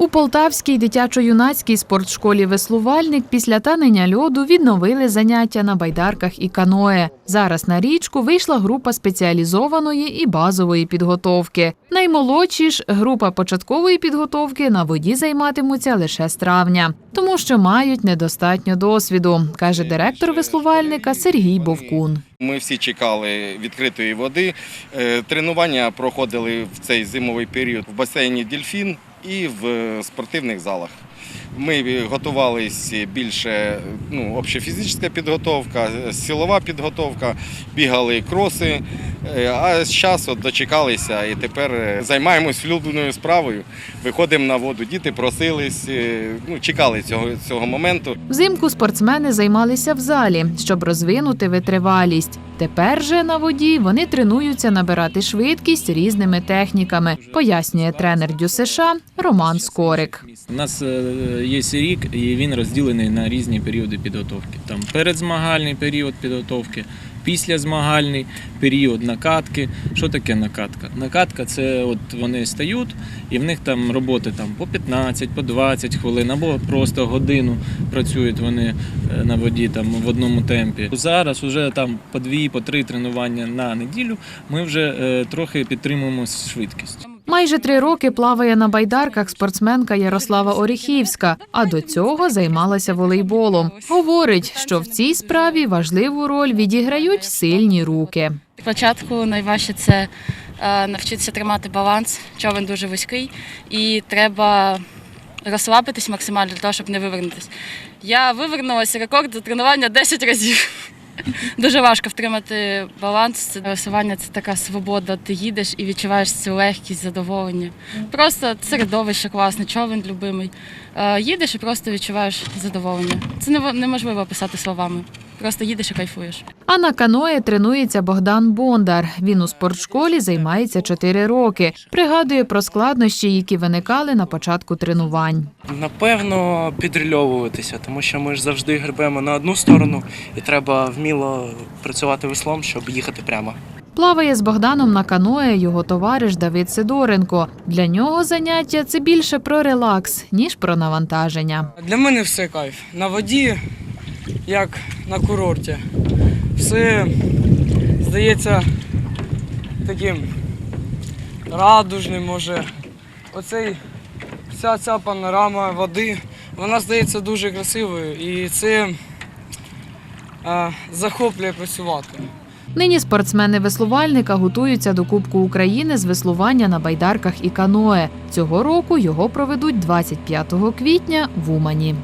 У Полтавській дитячо-юнацькій спортшколі Веслувальник після танення льоду відновили заняття на байдарках і каное. Зараз на річку вийшла група спеціалізованої і базової підготовки. Наймолодші ж група початкової підготовки на воді займатимуться лише з травня, тому що мають недостатньо досвіду, каже директор веслувальника Сергій Бовкун. Ми всі чекали відкритої води. Е, Тренування проходили в цей зимовий період в басейні Дільфін і в е, спортивних залах. Ми готувалися більше ну, общофізична підготовка, силова підготовка, бігали кроси. Е, А з часу дочекалися і тепер е, займаємось улюбленою справою. Виходимо на воду. Діти просились, ну, чекали цього, цього моменту. Взимку спортсмени займалися в залі, щоб розвинути витривалість. Тепер же на воді вони тренуються набирати швидкість різними техніками, пояснює тренер ДЮСШ Роман Скорик. У нас е, є рік, і він розділений на різні періоди підготовки. Там передзмагальний період підготовки, післязмагальний період накатки. Що таке накатка? Накатка це от вони стають, і в них там роботи там по 15, по 20 хвилин або просто годину працюють вони е, на воді там в одному темпі. Зараз вже там по дві, по три тренування на неділю. Ми вже е, трохи підтримуємо швидкість. Майже три роки плаває на байдарках спортсменка Ярослава Оріхівська, а до цього займалася волейболом. Говорить, що в цій справі важливу роль відіграють сильні руки. Спочатку найважче це е, навчитися тримати баланс. Човен дуже вузький і треба розслабитись максимально для того, щоб не вивернутися. Я вивернулася рекорд за тренування 10 разів. Дуже важко втримати баланс. Це Рисування це така свобода. Ти їдеш і відчуваєш цю легкість, задоволення. Просто середовище класне, човен любимий. Е, Їдеш і просто відчуваєш задоволення. Це неможливо описати словами. Просто їдеш і кайфуєш. А на каное тренується Богдан Бондар. Він у спортшколі займається чотири роки. Пригадує про складнощі, які виникали на початку тренувань. Напевно, підрильовуватися, тому що ми ж завжди гребемо на одну сторону, і треба вміло працювати веслом, щоб їхати прямо. Плаває з Богданом на каное його товариш Давид Сидоренко. Для нього заняття це більше про релакс, ніж про навантаження. Для мене все кайф. На воді, як на курорті. Все здається таким радужним, може. Оцей, вся ця панорама води, вона здається дуже красивою і це е, захоплює працювати. Нині спортсмени-веслувальника готуються до Кубку України з веслування на байдарках і каное. Цього року його проведуть 25 квітня в Умані.